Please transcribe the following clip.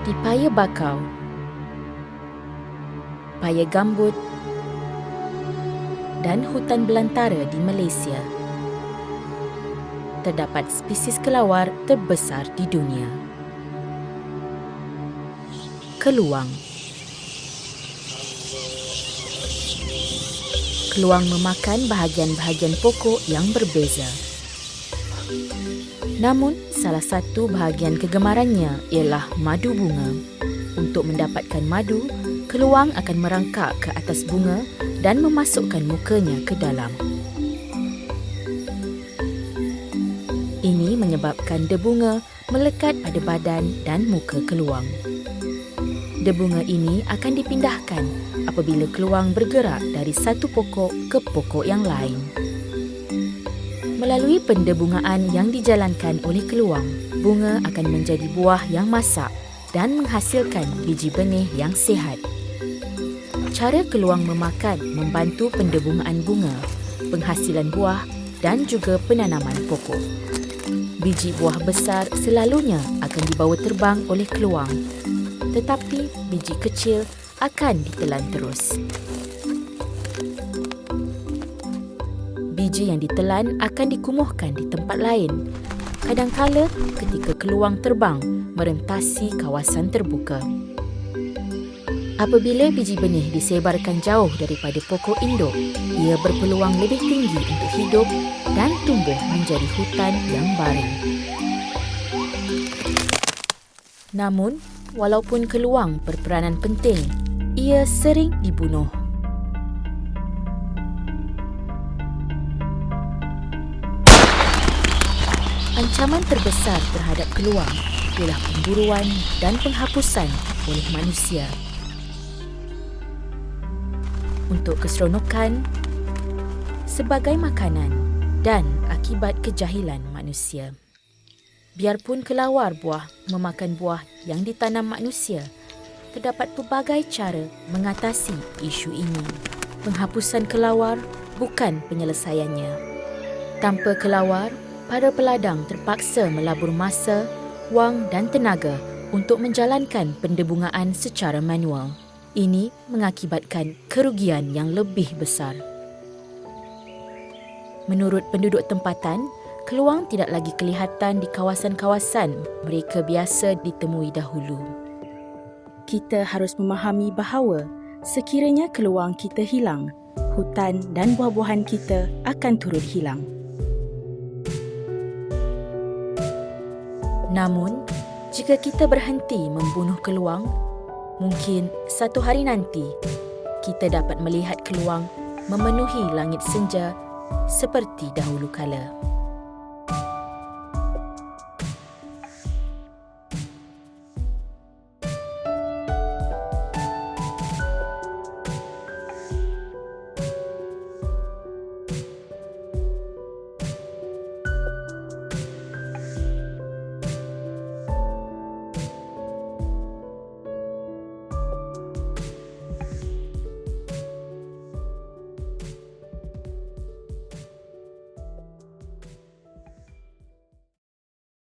Di Paya Bakau, Paya Gambut dan hutan belantara di Malaysia, terdapat spesies kelawar terbesar di dunia. Keluang Keluang memakan bahagian-bahagian pokok yang berbeza. Namun, salah satu bahagian kegemarannya ialah madu bunga. Untuk mendapatkan madu, keluang akan merangkak ke atas bunga dan memasukkan mukanya ke dalam. Ini menyebabkan debunga melekat pada badan dan muka keluang. Debunga ini akan dipindahkan apabila keluang bergerak dari satu pokok ke pokok yang lain. Melalui pendebungaan yang dijalankan oleh keluang, bunga akan menjadi buah yang masak dan menghasilkan biji benih yang sihat. Cara keluang memakan membantu pendebungaan bunga, penghasilan buah dan juga penanaman pokok. Biji buah besar selalunya akan dibawa terbang oleh keluang, tetapi biji kecil akan ditelan terus. Biji yang ditelan akan dikumuhkan di tempat lain. Kadangkala ketika keluang terbang merentasi kawasan terbuka. Apabila biji benih disebarkan jauh daripada pokok induk, ia berpeluang lebih tinggi untuk hidup dan tumbuh menjadi hutan yang baru. Namun, walaupun keluang berperanan penting, ia sering dibunuh. Ancaman terbesar terhadap keluang ialah pemburuan dan penghapusan oleh manusia. Untuk keseronokan, sebagai makanan dan akibat kejahilan manusia. Biarpun kelawar buah memakan buah yang ditanam manusia, terdapat pelbagai cara mengatasi isu ini. Penghapusan kelawar bukan penyelesaiannya. Tanpa kelawar, para peladang terpaksa melabur masa, wang dan tenaga untuk menjalankan pendebungaan secara manual. Ini mengakibatkan kerugian yang lebih besar. Menurut penduduk tempatan, keluang tidak lagi kelihatan di kawasan-kawasan mereka biasa ditemui dahulu. Kita harus memahami bahawa sekiranya keluang kita hilang, hutan dan buah-buahan kita akan turut hilang. Namun, jika kita berhenti membunuh keluang, mungkin satu hari nanti kita dapat melihat keluang memenuhi langit senja seperti dahulu kala.